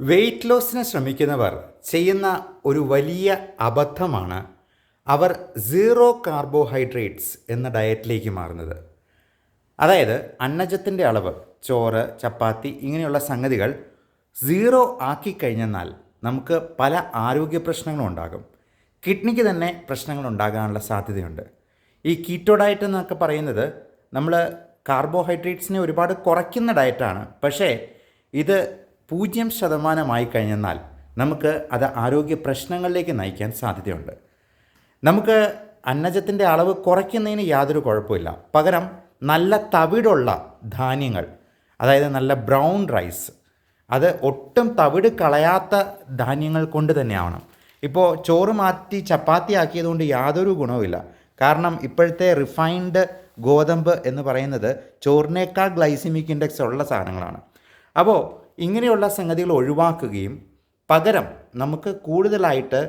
Wait ലോസിന് ശ്രമിക്കുന്നവർ ചെയ്യുന്ന ഒരു വലിയ അബദ്ധമാണ് അവർ സീറോ കാർബോഹൈഡ്രേറ്റ്സ് എന്ന ഡയറ്റിലേക്ക് മാറുന്നത്. അതായത് അന്നജത്തിന്റെ അളവ് ചോറ് ചപ്പാത്തി ഇങ്ങനെയുള്ള സംഗതികൾ സീറോ ആക്കി കഴിഞ്ഞെന്നാൽ നമുക്ക് പല ആരോഗ്യ പ്രശ്നങ്ങളും ഉണ്ടാകും. കിഡ്നിക്ക് തന്നെ പ്രശ്നങ്ങൾ ഉണ്ടാകാനുള്ള സാധ്യതയുണ്ട്. ഈ കീറ്റോ ഡയറ്റ് എന്നൊക്കെ പറയുന്നത് നമ്മൾ കാർബോഹൈഡ്രേറ്റ്സിനെ ഒരുപാട് കുറയ്ക്കുന്ന ഡയറ്റാണ് പക്ഷേ ഇത് പൂജ്യം ശതമാനമായി കഴിഞ്ഞെന്നാൽ നമുക്ക് അത് ആരോഗ്യ പ്രശ്നങ്ങളിലേക്ക് നയിക്കാൻ സാധ്യതയുണ്ട്. നമുക്ക് അന്നജത്തിന്റെ അളവ് കുറയ്ക്കുന്നതിന് യാതൊരു കുഴപ്പമില്ല. പകരം നല്ല തവിടുള്ള ധാന്യങ്ങൾ അതായത് നല്ല ബ്രൗൺ റൈസ് അത് ഒട്ടും തവിട് കളയാത്ത ധാന്യങ്ങൾ കൊണ്ട് തന്നെയാവണം ഇപ്പോൾ ചോറ് മാറ്റി ചപ്പാത്തി ആക്കിയതുകൊണ്ട് യാതൊരു ഗുണവുമില്ല കാരണം ഇപ്പോഴത്തെ റിഫൈൻഡ് ഗോതമ്പ് എന്ന് പറയുന്നത് ചോറിനേക്കാൾ ഗ്ലൈസിമിക് ഇൻഡെക്സ് ഉള്ള സാധനങ്ങളാണ്. അപ്പോൾ ഇങ്ങനെയുള്ള സംഗതികൾ ഒഴിവാക്കുകയും പകരം നമുക്ക് കൂടുതലായിട്ട്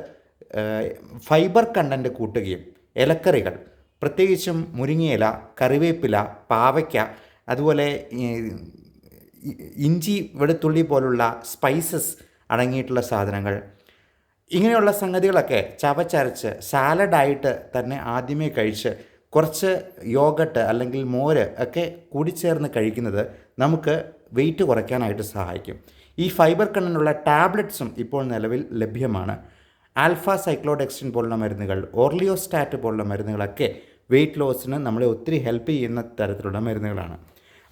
ഫൈബർ കണ്ടന്റ് കൂട്ടുകയും ഇലക്കറികൾ പ്രത്യേകിച്ചും മുരിങ്ങയില കറിവേപ്പില പാവയ്ക്ക അതുപോലെ ഇഞ്ചി വെളുത്തുള്ളി പോലുള്ള സ്പൈസസ് അടങ്ങിയിട്ടുള്ള സാധനങ്ങൾ. ഇങ്ങനെയുള്ള സംഗതികളൊക്കെ ചവച്ചരച്ച് സാലഡായിട്ട് തന്നെ ആദ്യമേ കഴിച്ച് കുറച്ച് യോഗട്ട് അല്ലെങ്കിൽ മോര് ഒക്കെ കൂടിച്ചേർന്ന് കഴിക്കുന്നത് നമുക്ക് വെയിറ്റ് കുറയ്ക്കാനായിട്ട് സഹായിക്കും. ഈ ഫൈബർ കണ്ണനുള്ള ടാബ്ലറ്റ്സും ഇപ്പോൾ നിലവിൽ ലഭ്യമാണ്. ആൽഫ സൈക്ലോഡെക്സിൻ പോലുള്ള മരുന്നുകൾ ഓർലിയോസ്റ്റാറ്റ് പോലുള്ള മരുന്നുകളൊക്കെ വെയിറ്റ് ലോസിന് നമ്മളെ ഒത്തിരി ഹെൽപ്പ് ചെയ്യുന്ന തരത്തിലുള്ള മരുന്നുകളാണ്.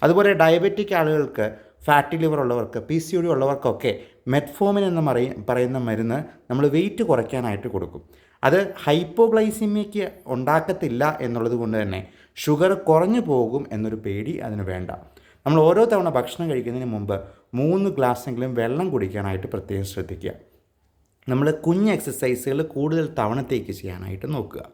അതുപോലെ ഡയബറ്റിക് ആളുകൾക്ക് ഫാറ്റി ലിവർ ഉള്ളവർക്ക് പി സി ഒ ഡി ഉള്ളവർക്കൊക്കെ മെറ്റ്ഫോമിൻ എന്ന് പറയ പറയുന്ന മരുന്ന് നമ്മൾ വെയിറ്റ് കുറയ്ക്കാനായിട്ട് കൊടുക്കും. അത് ഹൈപ്പോഗ്ലൈസിമിക്ക് ഉണ്ടാക്കത്തില്ല എന്നുള്ളത് കൊണ്ട് തന്നെ ഷുഗർ കുറഞ്ഞു പോകും എന്നൊരു പേടി അതിന് വേണ്ട. നമ്മൾ ഓരോ തവണ ഭക്ഷണം കഴിക്കുന്നതിന് മുമ്പ് മൂന്ന് ഗ്ലാസ്സെങ്കിലും വെള്ളം കുടിക്കാനായിട്ട് പ്രത്യേകം ശ്രദ്ധിക്കുക. നമ്മൾ കുഞ്ഞ് എക്സസൈസുകൾ കൂടുതൽ തവണത്തേക്ക് ചെയ്യാനായിട്ട് നോക്കുക.